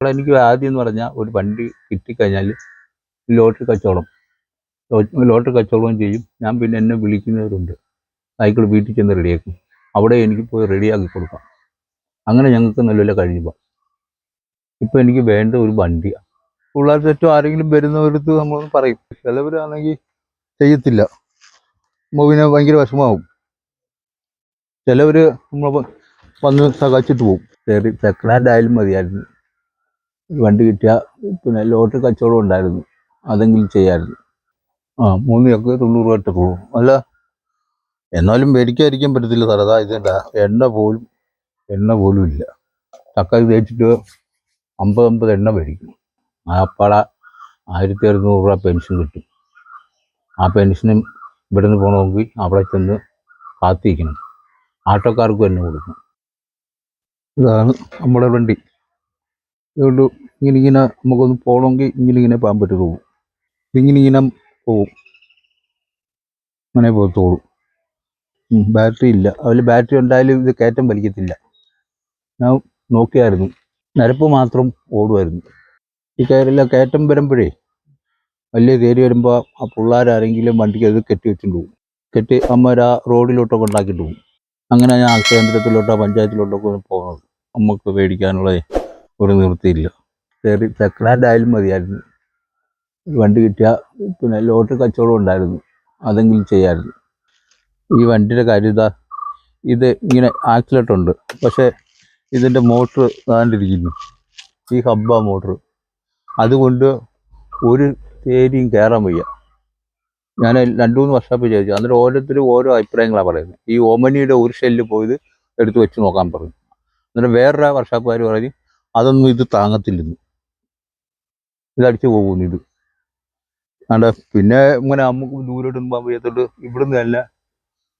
അവിടെ എനിക്ക് ആദ്യം എന്ന് പറഞ്ഞാൽ ഒരു വണ്ടി കിട്ടിക്കഴിഞ്ഞാൽ ലോട്ടറി കച്ചവടം. ലോട്ടറി കച്ചവടവും ചെയ്യും. ഞാൻ പിന്നെ എന്നെ വിളിക്കുന്നവരുണ്ട്. സൈക്കിൾ വീട്ടിൽ ചെന്ന് റെഡിയാക്കും. അവിടെ എനിക്ക് പോയി റെഡിയാക്കി കൊടുക്കാം. അങ്ങനെ ഞങ്ങൾക്ക് നല്ലപോലെ കഴിഞ്ഞു പോകാം. ഇപ്പം എനിക്ക് വേണ്ട ഒരു വണ്ടിയാണ് പിള്ളേർ ചുറ്റും ആരെങ്കിലും വരുന്നവരടുത്ത് നമ്മളൊന്ന് പറയും. ചിലവരാണെങ്കിൽ ചെയ്യത്തില്ല. മൂവിനെ ഭയങ്കര വിഷമാവും ചിലവർ നമ്മൾ വന്ന് സഹായിച്ചിട്ട് പോകും. സെക്കൻഡ് ഹാൻഡ് ആയാലും മതിയായിരുന്നു. വണ്ടി കിട്ടിയ പിന്നെ ലോട്ടറി കച്ചവടം ഉണ്ടായിരുന്നു. അതെങ്കിലും ചെയ്യാമായിരുന്നു ആ മൂന്ന് ചക്ക് തൊണ്ണൂറ് രൂപ ഇട്ട് അല്ല എന്നാലും മേടിക്കാതിരിക്കാൻ പറ്റത്തില്ല സാർ അതാ ഇതേണ്ട എണ്ണ പോലും എണ്ണ പോലും ഇല്ല. ചക്ക തേച്ചിട്ട് അമ്പത് അമ്പത് എണ്ണ മേടിക്കും. ആ അപ്പാട ആയിരത്തി അറുന്നൂറ് രൂപ പെൻഷൻ കിട്ടും. ആ പെൻഷനും ഇവിടുന്ന് പോകണമെങ്കിൽ അവിടെ ചെന്ന് കാത്തിരിക്കണം. ആട്ടോക്കാർക്കും എണ്ണ കൊടുക്കണം. ഇതാണ് നമ്മുടെ വണ്ടി. അതുകൊണ്ട് ഇങ്ങനെ ഇങ്ങനെ നമുക്കൊന്ന് പോകണമെങ്കിൽ ഇങ്ങനെ ഇങ്ങനെ പോകാൻ പറ്റത്തുള്ളൂ ഇങ്ങനെ ഇങ്ങനെ പോകും അങ്ങനെ പോകത്തുള്ളൂ ബാറ്ററി ഇല്ല. അതിൽ ബാറ്ററി ഉണ്ടായാലും ഇത് കയറ്റം വലിക്കത്തില്ല. ഞാൻ നോക്കിയായിരുന്നു. നിരപ്പ് മാത്രം ഓടുമായിരുന്നു. ഈ കയറില്ല കയറ്റം വരുമ്പോഴേ വലിയ കയറി വരുമ്പോൾ ആ പിള്ളേരാരെങ്കിലും വണ്ടിക്ക് അത് കെട്ടി വെച്ചിട്ട് പോകും കെട്ടി അമ്മ ആ റോഡിലോട്ടൊക്കെ ഉണ്ടാക്കിയിട്ട് പോകും അങ്ങനെ ഞാൻ കേന്ദ്രത്തിലോട്ടോ പഞ്ചായത്തിലോട്ടൊക്കെ പോകുന്നത് നമുക്ക് മേടിക്കാനുള്ള ഒരു നിവൃത്തിയില്ല. കയറി സെക്കൻഡ് ഹാൻഡ് ആയാലും മതിയായിരുന്നു വണ്ടി കിട്ടിയാൽ പിന്നെ ലോട്ട് കച്ചവടം ഉണ്ടായിരുന്നു. അതെങ്കിലും ചെയ്യാമായിരുന്നു ഈ വണ്ടിയുടെ കാര്യം ഇതാ ഇത് ഇങ്ങനെ ആക്സിലേറ്റർ ഉണ്ട് പക്ഷേ ഇതിന്റെ മോട്ടർ താണ്ടിരിക്കുന്നു. ഈ ഹബ്ബ മോട്ടർ അതുകൊണ്ട് ഒരു തേരിയും കയറാൻ വയ്യ. ഞാൻ രണ്ടു മൂന്ന് വർഷം ചോദിച്ചു അന്നേരം ഓരോരുത്തരും ഓരോ അഭിപ്രായങ്ങളാണ് പറയുന്നത്. ഈ ഓമനിയുടെ ഒരു ഷെല്ല് പോയത് എടുത്തു വെച്ച് നോക്കാൻ പറഞ്ഞു. അന്നേരം വേറൊരു വർഷാപ്പുകാർ പറഞ്ഞു അതൊന്നും ഇത് താങ്ങത്തില്ലെന്ന്. ഇതടിച്ചു പോകുന്നു ഇത്. അണ്ട പിന്നെ ഇങ്ങനെ നമുക്ക് ദൂരോട്ടൊന്നും പോകാൻ വയ്യാത്തോണ്ട് ഇവിടുന്ന് തന്നെ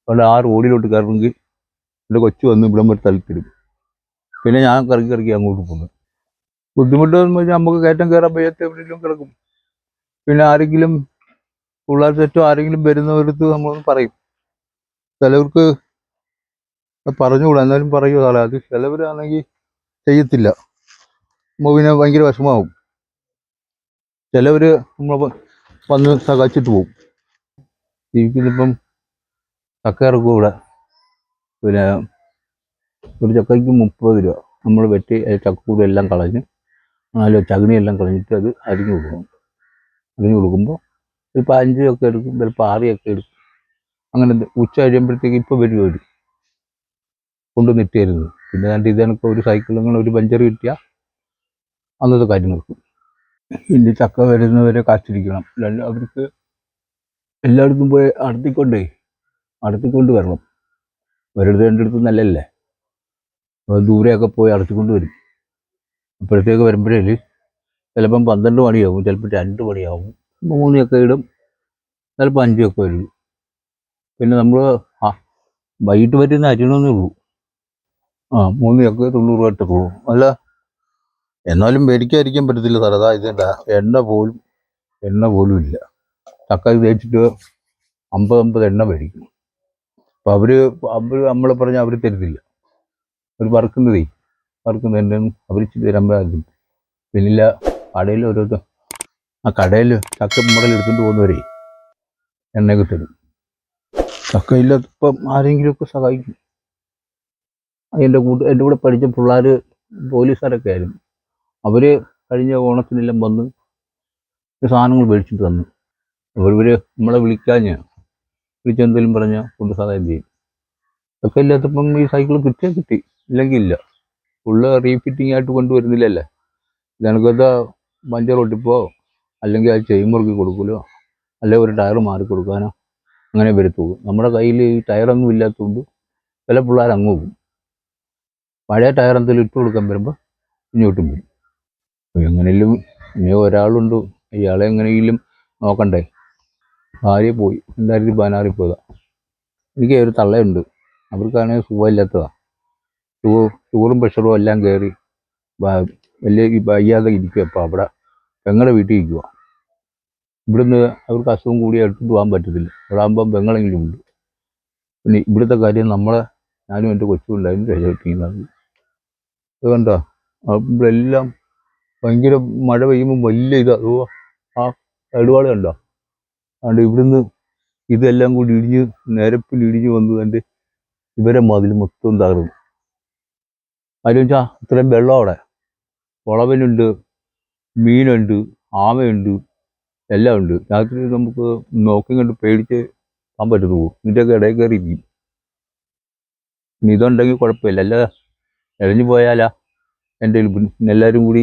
അവിടെ ആ റോഡിലോട്ട് കയറണമെങ്കിൽ എന്റെ കൊച്ചു വന്ന് ഇവിടെ വരെ തലത്തിടും പിന്നെ ഞാൻ കറക്കി കറക്കി അങ്ങോട്ട് പോകുന്നു ബുദ്ധിമുട്ടെന്ന് വെച്ചാൽ നമുക്ക് കയറ്റം കയറാൻ വയ്യാത്ത എവിടെയെങ്കിലും കിടക്കും. പിന്നെ ആരെങ്കിലും പിള്ളേർ സെറ്റോ ആരെങ്കിലും വരുന്നവരടുത്ത് നമ്മളൊന്ന് പറയും. ചിലവർക്ക് പറഞ്ഞുകൂടാ എന്നാലും പറയുമോ അത് ചിലവരാണെങ്കിൽ ചെയ്യത്തില്ല. പിന്നെ ഭയങ്കര വിഷമാവും ചിലവർ നമ്മൾ വന്ന് സഹായിച്ചിട്ട് പോകും ജീവിക്കുന്നിപ്പം ചക്ക ഇറക്കും ഇവിടെ. പിന്നെ ഒരു ചക്കയ്ക്ക് മുപ്പത് രൂപ. നമ്മൾ വെട്ടി ചക്കക്കൂട് എല്ലാം കളഞ്ഞ് നാല് ചകിണിയെല്ലാം കളഞ്ഞിട്ട് അത് അരിഞ്ഞു കൊടുക്കണം അരിഞ്ഞു കൊടുക്കുമ്പോൾ ഒരു പതിനഞ്ച് ഒക്കെ എടുക്കും ചിലപ്പോൾ ആറിയൊക്കെ എടുക്കും. അങ്ങനെ ഉച്ച കഴിയുമ്പോഴത്തേക്ക് ഇപ്പോൾ വരും അവർ കൊണ്ട് നിട്ടിയായിരുന്നു പിന്നെ രണ്ട് ഇതേണക്ക് ഒരു സൈക്കിൾ അങ്ങനെ ഒരു പഞ്ചർ കിട്ടിയാൽ അന്നത്തെ കാര്യം നോക്കും. ഇനി ചക്ക വരുന്നവരെ കാത്തിരിക്കണം. അല്ല അവർക്ക് എല്ലായിടത്തും പോയി അടുത്തിക്കൊണ്ടേ അടുത്തിക്കൊണ്ട് വരണം. എന്റെ അടുത്ത് നല്ലല്ലേ ദൂരെയൊക്കെ പോയി അടുത്തിക്കൊണ്ട് വരും. അപ്പോഴത്തേക്ക് വരുമ്പോഴേ ചിലപ്പം പന്ത്രണ്ട് മണിയാവും ചിലപ്പോൾ രണ്ട് മണിയാവും. മൂന്നൊക്കെ ഇടും ചിലപ്പോൾ അഞ്ചൊക്കെ വരും. പിന്നെ നമ്മൾ ആ വൈകിട്ട് വരുന്ന അരിയണമെന്നേ ഉള്ളൂ. ആ മൂന്നൊക്കെ തൊണ്ണൂറ് രൂപ അല്ല എന്നാലും മേടിക്കാതിരിക്കാൻ പറ്റത്തില്ല സാറേ. അതാ ഇതേണ്ട എണ്ണ പോലും എണ്ണ പോലും ഇല്ല. തക്കാളി തേച്ചിട്ട് അമ്പത് അമ്പത് എണ്ണ മേടിക്കും. അപ്പോൾ അവർ അവർ നമ്മളെ പറഞ്ഞാൽ അവർ തരത്തില്ല. അവർ വറുക്കുന്നതേ വറുക്കുന്നതിന്റെ അവർ ഇച്ചിരി തരുമ്പോൾ അതിൽ പിന്നില്ല കടയിൽ ഓരോരുത്തർ ആ കടയിൽ ചക്ക മുടൽ എടുത്തുകൊണ്ട് പോകുന്നവരെ എണ്ണയൊക്കെ തരും ചക്കയില്ലാത്തപ്പം ആരെങ്കിലുമൊക്കെ സഹായിക്കും. എന്റെ കൂട്ട് എന്റെ കൂടെ പഠിച്ച പിള്ളേർ പോലീസുകാരൊക്കെ ആയിരുന്നു. അവർ കഴിഞ്ഞ ഓണത്തിനെല്ലാം വന്ന് സാധനങ്ങൾ മേടിച്ചിട്ട് തന്നു. അവർ ഇവർ നമ്മളെ വിളിക്കാഞ്ഞ് വിളിച്ചെന്തെങ്കിലും പറഞ്ഞാൽ കൊണ്ട് സഹായം ചെയ്യും. ഒക്കെ ഇല്ലാത്തപ്പം ഈ സൈക്കിൾ കിട്ടിയാൽ കിട്ടി. ഇല്ലെങ്കിൽ ഇല്ല. ഫുള്ള് റീഫിറ്റിംഗ് ആയിട്ട് കൊണ്ടുവരുന്നില്ലല്ലേ? ഞങ്ങൾക്കത് പഞ്ചർ ഒട്ടിപ്പോ അല്ലെങ്കിൽ അത് ചെയിൻ മുറുക്കി കൊടുക്കലോ അല്ലെങ്കിൽ ഒരു ടയർ മാറി കൊടുക്കാനോ അങ്ങനെ വരുത്തുള്ളൂ. നമ്മുടെ കയ്യിൽ ഈ ടയറൊന്നും ഇല്ലാത്തതുകൊണ്ട് ചില പിള്ളേർ അങ്ങ് പോകും. പഴയ ടയർ എന്തെങ്കിലും ഇട്ട് കൊടുക്കാൻ വരുമ്പോൾ ഇങ്ങോട്ടും വരും. എങ്ങനെയും ഇനി ഒരാളുണ്ട് ഇയാളെ എങ്ങനെയെങ്കിലും നോക്കണ്ടേ? ഭാര്യ പോയി. രണ്ടായിരത്തി പതിനാറിൽ പോയതാ. എനിക്ക് ഒരു തള്ളയുണ്ട്. അവർക്കാണെങ്കിൽ സുഖമില്ലാത്തതാ. ഷുഗർ ഷുഗറും പ്രഷറും എല്ലാം കയറി വലിയ വയ്യാതെ ഇരിക്കുക അപ്പോൾ അവിടെ പെങ്ങളുടെ വീട്ടിൽ ഇരിക്കുക ഇവിടുന്ന് അവർക്ക് അസുഖം കൂടി എടുത്തിട്ട് പോകാൻ പറ്റത്തില്ല. അവിടെ ആകുമ്പം പെങ്ങളെങ്കിലും ഉണ്ട്. പിന്നെ ഇവിടുത്തെ കാര്യം നമ്മളെ ഞാനും എന്റെ കൊച്ചും ഉണ്ടായിരുന്നു അത് കണ്ടോ? ഇവിടെ എല്ലാം ഭയങ്കര മഴ പെയ്യുമ്പോൾ വലിയ ഇത്. അതോ ആ കേടുപാട് കണ്ടോ? അതുകൊണ്ട് ഇവിടുന്ന് ഇതെല്ലാം കൂടി ഇടിഞ്ഞ് നിരപ്പിൽ ഇടിഞ്ഞ് വന്ന് കണ്ട് ഇവരെ മതിൽ മൊത്തം തകർന്നു. അതിൽ വെച്ചാൽ ഇത്രയും വെള്ളം അവിടെ. വളവനുണ്ട് മീനുണ്ട് ആമയുണ്ട് എല്ലാം ഉണ്ട്. രാത്രി നമുക്ക് നോക്കി കണ്ട് പേടിച്ച് പോകാൻ പറ്റുന്നു പോകും ഇതിന്റെയൊക്കെ ഇടയിൽ കയറി ഇതുണ്ടെങ്കിൽ കുഴപ്പമില്ല. അല്ല ഇഴഞ്ഞു പോയാലാ എന്റെ എല്ലാവരും കൂടി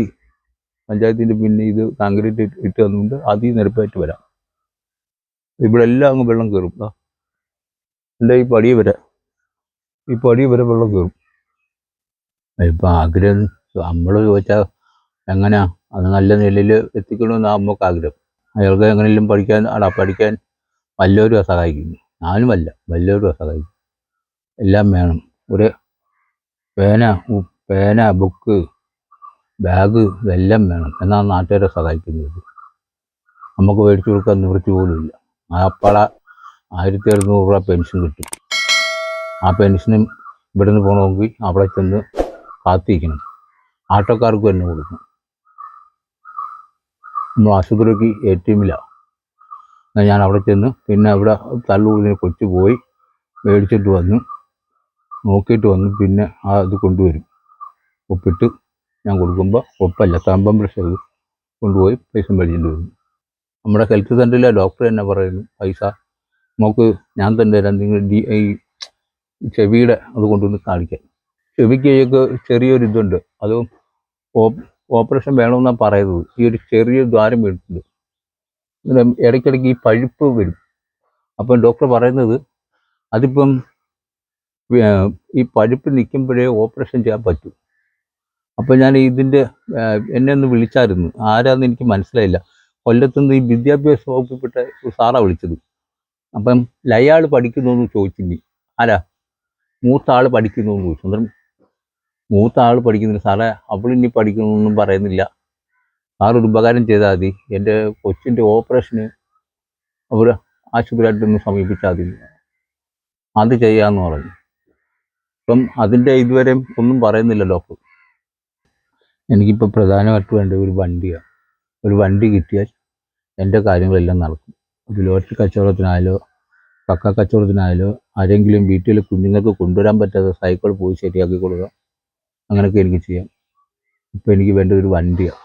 പഞ്ചായത്തിന്റെ പിന്നെ ഇത് കോൺക്രീറ്റ് ഇട്ട് തന്നുകൊണ്ട് അതിൽ നിരപ്പായിട്ട് വരാം. ഇവിടെ എല്ലാം അങ്ങ് വെള്ളം കയറും. എന്റെ ഈ പടി വരെ. ഈ പടി വരെ വെള്ളം കയറും. ഇപ്പം ആഗ്രഹം നമ്മൾ ചോദിച്ചാൽ എങ്ങനെയാ അത് നല്ല നിലയിൽ എത്തിക്കണമെന്ന് നമുക്ക് ആഗ്രഹം. അയാൾക്ക് എങ്ങനെയെങ്കിലും പഠിക്കാൻ അടാ പഠിക്കാൻ വല്ലവരും സഹായിക്കുന്നു ഞാനും അല്ല വല്ലവരും സഹായിക്കും എല്ലാം വേണം. ഒരു പേന പേന ബുക്ക് ബാഗ് ഇതെല്ലാം വേണം. എന്നാണ് നാട്ടുകാരെ സഹായിക്കുന്നത്? നമുക്ക് മേടിച്ചു കൊടുക്കാൻ നിവൃത്തി പോലും ഇല്ല. ആ അപ്പാള ആയിരത്തി എഴുന്നൂറ് രൂപ പെൻഷൻ കിട്ടും. ആ പെൻഷനും ഇവിടെ നിന്ന് പോകണമെങ്കിൽ അവിടെ ചെന്ന് കാത്തിരിക്കണം. ആട്ടോക്കാർക്ക് തന്നെ കൊടുക്കണം. നമ്മൾ ആശുപത്രിക്ക് എ ടി എമ്മിലാണ് ഞാൻ അവിടെ ചെന്ന് പിന്നെ അവിടെ തള്ളുകൂടിന് കൊച്ചു പോയി മേടിച്ചിട്ട് വന്നു നോക്കിയിട്ട് വന്നു പിന്നെ ഇത് കൊണ്ടുവരും. ഒപ്പിട്ട് ഞാൻ കൊടുക്കുമ്പോൾ ഒപ്പല്ല തമ്പം പ്രഷർ കൊണ്ടുപോയി പൈസ മേടിച്ചിട്ട് വരുന്നു നമ്മുടെ ഹെൽത്ത് സെന്ററിലെ ഡോക്ടർ തന്നെ പറയുന്നു പൈസ നമുക്ക് ഞാൻ തന്നെ തരാം. നിങ്ങൾ ഡി ഈ ചെവിയുടെ അത് കൊണ്ടുവന്ന് കാണിക്കാൻ. ചെവിക്ക് ചെറിയൊരു ഇതുണ്ട്. അത് ഓപ്പറേഷൻ വേണമെന്നാണ് പറയുന്നത്. ഈ ഒരു ചെറിയ ദ്വാരം വീണിട്ടുണ്ട് ഇടയ്ക്കിടയ്ക്ക് ഈ പഴുപ്പ് വരും. അപ്പം ഡോക്ടർ പറയുന്നത് അതിപ്പം ഈ പഴുപ്പ് നിൽക്കുമ്പോഴേ ഓപ്പറേഷൻ ചെയ്യാൻ പറ്റൂ. അപ്പം ഞാൻ ഇതിന്റെ എന്നെ ഒന്ന് വിളിച്ചായിരുന്നു. ആരാന്ന് എനിക്ക് മനസ്സിലായില്ല. കൊല്ലത്തുനിന്ന് ഈ വിദ്യാഭ്യാസ വകുപ്പിൽപ്പെട്ട ഒരു സാറാണ് വിളിച്ചത്. അപ്പം ലയാൾ പഠിക്കുന്നു എന്ന് ചോദിച്ചില്ലേ ആരാ? മൂത്ത ആൾ പഠിക്കുന്നു എന്ന് ചോദിച്ചു. അന്നേരം മൂത്ത ആൾ പഠിക്കുന്നില്ല സാറേ ഇനി പഠിക്കണമെന്നൊന്നും പറയുന്നില്ല. സാറൊരു ഉപകാരം ചെയ്താൽ മതി. എന്റെ കൊച്ചിന്റെ ഓപ്പറേഷന് അവർ ആശുപത്രിയായിട്ടൊന്ന് സമീപിച്ചാൽ മതി. അത് ചെയ്യാമെന്ന് പറഞ്ഞു. ഇപ്പം അതിന്റെ ഇതുവരെ ഒന്നും പറയുന്നില്ല ഡോക്ടർ. എനിക്കിപ്പോൾ പ്രധാനമായിട്ട് വേണ്ട ഒരു വണ്ടിയാണ് ഒരു വണ്ടി കിട്ടിയാൽ എന്റെ കാര്യങ്ങളെല്ലാം നടക്കും. ഒരു ലോട്ടറി കച്ചവടത്തിനായാലോ പക്ക കച്ചവടത്തിനായാലോ ആരെങ്കിലും വീട്ടിൽ കുഞ്ഞുങ്ങൾക്ക് കൊണ്ടുവരാൻ പറ്റാത്ത സൈക്കിൾ പോയി ശരിയാക്കി കൊടുക്കുക അങ്ങനെയൊക്കെ എനിക്ക് ചെയ്യാം. ഇപ്പോൾ എനിക്ക് വേണ്ട ഒരു വണ്ടിയാണ്